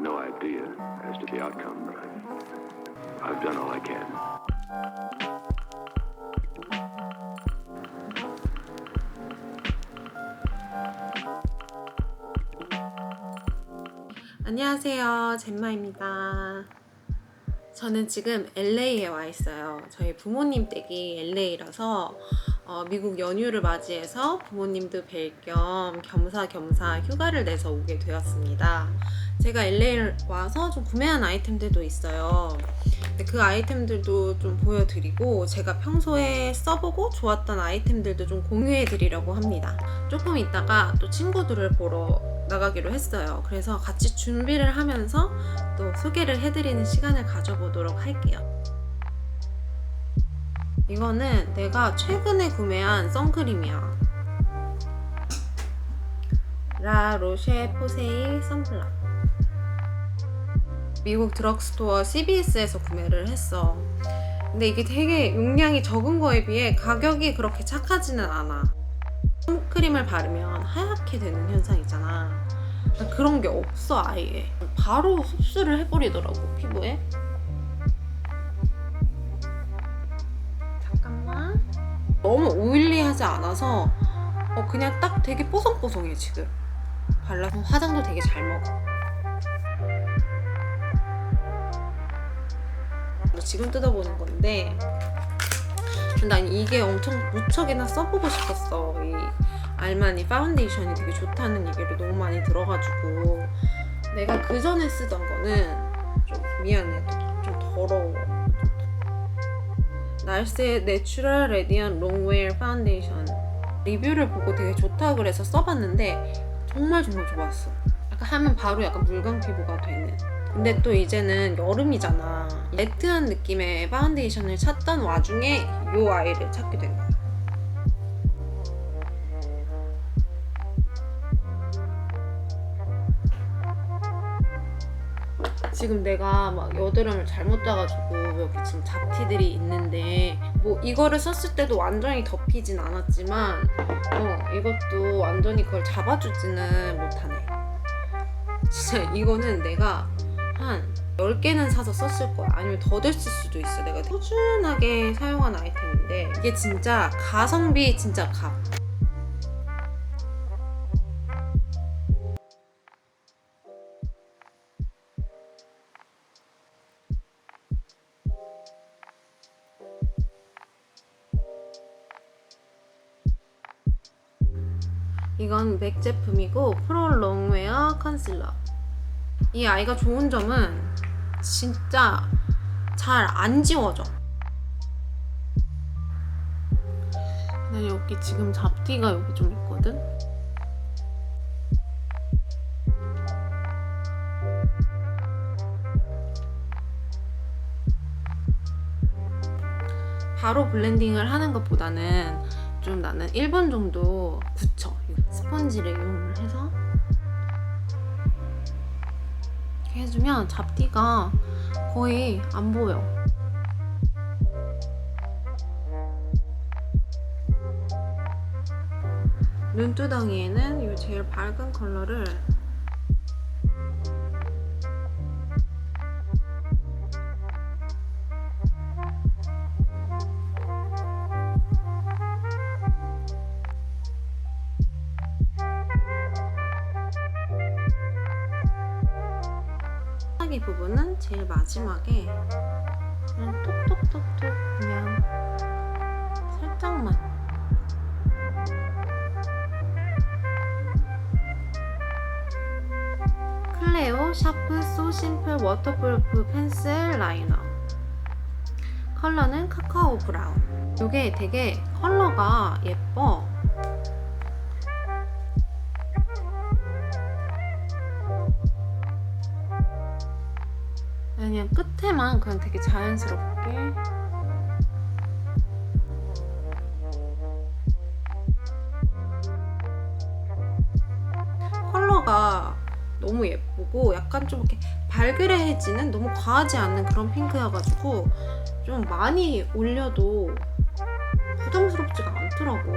no idea as to the outcome, but I've, I've done all I can. 안녕하세요. 젠마입니다. 저는 지금 LA에 와 있어요. 저희 부모님 댁이 LA라서 어, 미국 연휴를 맞이해서 부모님도 뵐 겸 겸사겸사 휴가를 내서 오게 되었습니다. 제가 LA에 와서 좀 구매한 아이템들도 있어요. 그 아이템들도 좀 보여드리고 제가 평소에 써보고 좋았던 아이템들도 좀 공유해드리려고 합니다. 조금 있다가 또 친구들을 보러 나가기로 했어요. 그래서 같이 준비를 하면서 또 소개를 해드리는 시간을 가져보도록 할게요. 이거는 내가 최근에 구매한 선크림이야. 라 로쉐 포세이 선블락. 미국 드럭스토어 CVS에서 구매를 했어. 근데 이게 되게 용량이 적은 거에 비해 가격이 그렇게 착하지는 않아. 선크림을 바르면 하얗게 되는 현상 있잖아. 그런 게 없어 아예. 바로 흡수를 해버리더라고 피부에. 잠깐만. 너무 오일리하지 않아서 어, 그냥 딱 되게 뽀송뽀송해 지금. 발라서 화장도 되게 잘 먹어. 지금 뜯어보는 건데 난 이게 엄청 무척이나 써보고 싶었어. 이 알마니 파운데이션이 되게 좋다는 얘기를 너무 많이 들어가지고 내가 그 전에 쓰던 거는 좀 미안해 좀 더러워. 날스의 내추럴 레디언 롱웨어 파운데이션 리뷰를 보고 되게 좋다 그래서 써봤는데 정말 정말 좋았어. 약간 하면 바로 약간 물광 피부가 되는. 근데 또 이제는 여름이잖아. 매트한 느낌의 파운데이션을 찾던 와중에 이 아이를 찾게 된 거야. 지금 내가 막 여드름을 잘못 따가지고 여기 지금 잡티들이 있는데 뭐 이거를 썼을 때도 완전히 덮이진 않았지만 어 이것도 완전히 그걸 잡아주지는 못하네. 진짜 이거는 내가 한 10개는 사서 썼을 거야. 아니면 더 됐을 수도 있어. 내가 꾸준하게 사용한 아이템인데 이게 진짜 가성비 진짜 가. 이건 맥 제품이고 프로 롱웨어 컨실러. 이 아이가 좋은 점은 진짜 잘 안 지워져. 근데 여기 지금 잡티가 여기 좀 있거든? 바로 블렌딩을 하는 것보다는 좀 나는 1분 정도 굳혀. 스펀지를 이용을 해서 이렇게 해주면 잡티가 거의 안 보여. 눈두덩이에는 이 제일 밝은 컬러를 이 부분은 제일 마지막에 그냥 톡톡톡톡 그냥 살짝만. 클레오 샤프 소 심플 워터프루프 펜슬 라이너. 컬러는 카카오 브라운. 이게 되게 컬러가 예뻐 그냥 끝에만 그냥 되게 자연스럽게 컬러가 너무 예쁘고 약간 좀 이렇게 발그레해지는 너무 과하지 않는 그런 핑크여가지고 좀 많이 올려도 부담스럽지가 않더라고.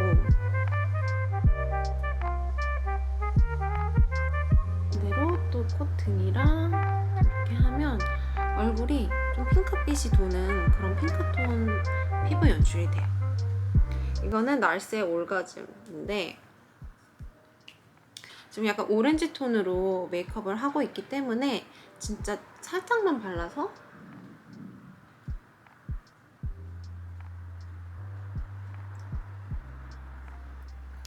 그대로 또 코튼이랑 얼굴이 좀 핑크빛이 도는 그런 핑크톤 피부 연출이 돼요. 이거는 날스의 올가즘인데 지금 약간 오렌지 톤으로 메이크업을 하고 있기 때문에 진짜 살짝만 발라서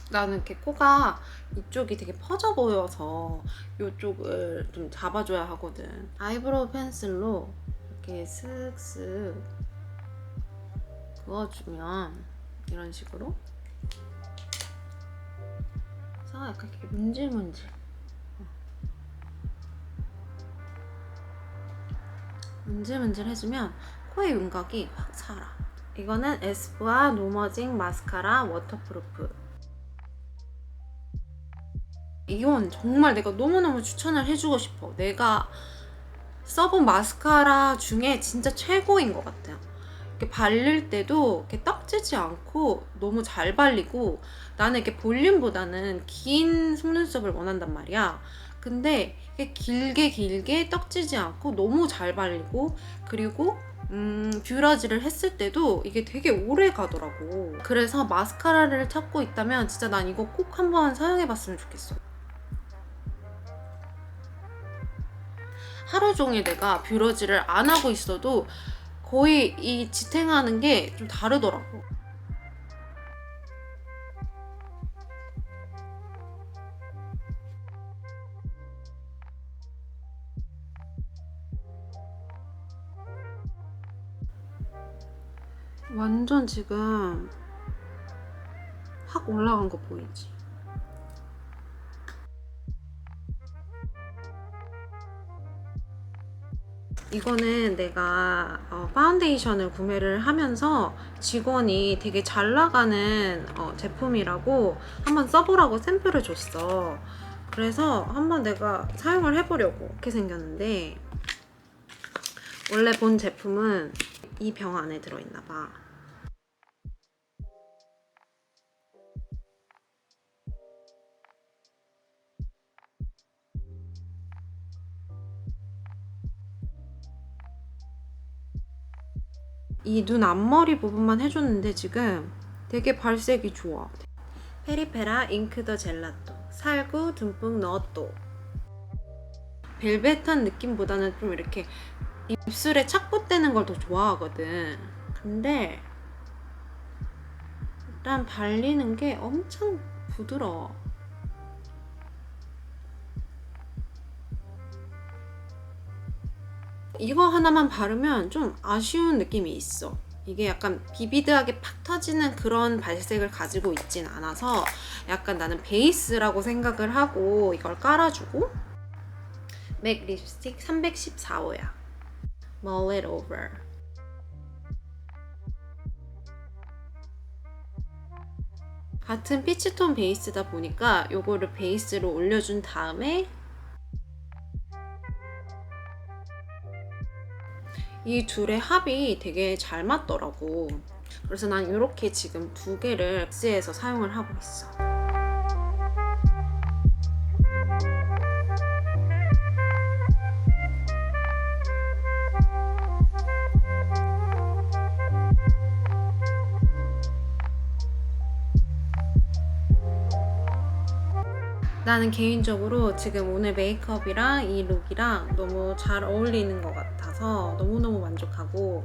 나는 이렇게 코가 이쪽이 되게 퍼져 보여서 이쪽을 좀 잡아줘야 하거든. 아이브로우 펜슬로 이렇게 슥슥 그어주면 이런 식으로 그래서 약간 이렇게 문질문질 어. 문질문질 해주면 코의 윤곽이 확 살아. 이거는 에스쁘아 노머징 마스카라 워터프루프 이건 정말 내가 너무너무 추천을 해주고 싶어. 내가 써본 마스카라 중에 진짜 최고인 것 같아요. 이렇게 바를 때도 이렇게 떡지지 않고 너무 잘 발리고 나는 이렇게 볼륨보다는 긴 속눈썹을 원한단 말이야. 근데 이게 길게 길게 떡지지 않고 너무 잘 발리고 그리고 음, 뷰러지를 했을 때도 이게 되게 오래 가더라고. 그래서 마스카라를 찾고 있다면 진짜 난 이거 꼭 한번 사용해봤으면 좋겠어. 하루 종일 내가 뷰러지를 안 하고 있어도 거의 이 지탱하는 게 좀 다르더라고. 완전 지금 확 올라간 거 보이지? 이거는 내가 어, 파운데이션을 구매를 하면서 직원이 되게 잘 나가는 어, 제품이라고 한번 써보라고 샘플을 줬어. 그래서 한번 내가 사용을 해보려고 이렇게 생겼는데 원래 본 제품은 이 병 안에 들어있나 봐. 이 눈 앞머리 부분만 해줬는데 지금 되게 발색이 좋아. 페리페라 잉크 더 젤라또 살구 듬뿍 넣었또 벨벳한 느낌보다는 좀 이렇게 입술에 착붙되는 걸 더 좋아하거든. 근데 일단 발리는 게 엄청 부드러워. 이거 하나만 바르면 좀 아쉬운 느낌이 있어. 이게 약간 비비드하게 팍 터지는 그런 발색을 가지고 있진 않아서 약간 나는 베이스라고 생각을 하고 이걸 깔아주고 맥 립스틱 314호야. Mull it over. 같은 피치톤 베이스다 보니까 요거를 베이스로 올려준 다음에 이 둘의 합이 되게 잘 맞더라고. 그래서 난 이렇게 지금 두 개를 믹스해서 사용을 하고 있어. 나는 개인적으로 지금 오늘 메이크업이랑 이 룩이랑 너무 잘 어울리는 것 같아서 너무너무 만족하고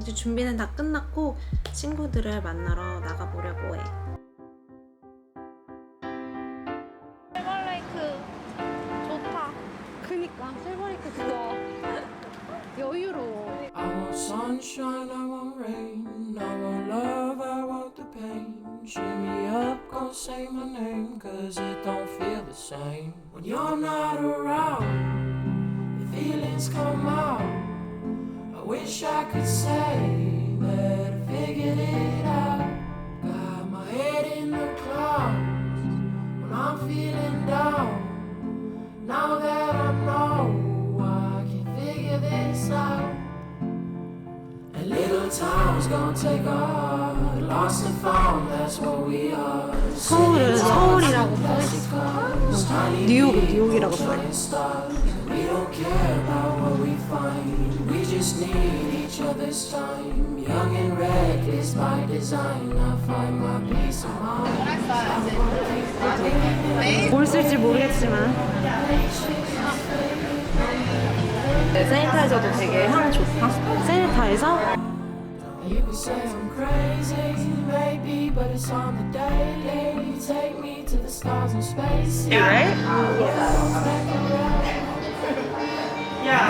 이제 준비는 다 끝났고 친구들을 만나러 나가보려고 해. 실버레이크 좋다. 그니까 실버레이크 좋아. 여유로워. I want sunshine, I want rain, I want love, I want the pain. Me up, gon' say my name, cause it don't feel the same when you're not around. The feelings come out. I wish I could say that I figured it out. Got my head in the clouds when I'm feeling down. Now that I know I can figure this out. And little time's gonna take off. Lost and found, that's what we are. Hold it, hold it. 뉴욕은 뉴욕이라고 mind. 뭘 쓸지 모르겠지만 네, 세니타이저도 되게 향 좋다 세니타이저? You could say I'm crazy, maybe, but it's on the daily. Take me to the stars and space. right?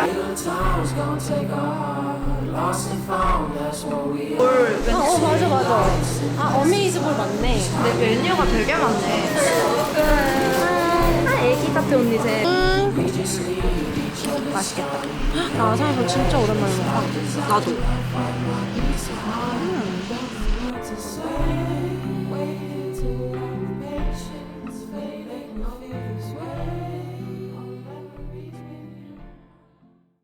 Little time's gonna take heart. Lost and found, that's what we are. 어, 어 맞아 맞아 아 어메이즈볼 맞네 근데 메뉴가 되게 많네. 아, 애기 같아 언니 쟤. We just need. 맛있겠다 나 아사이볼 진짜 오랜만에 먹어 나도 say?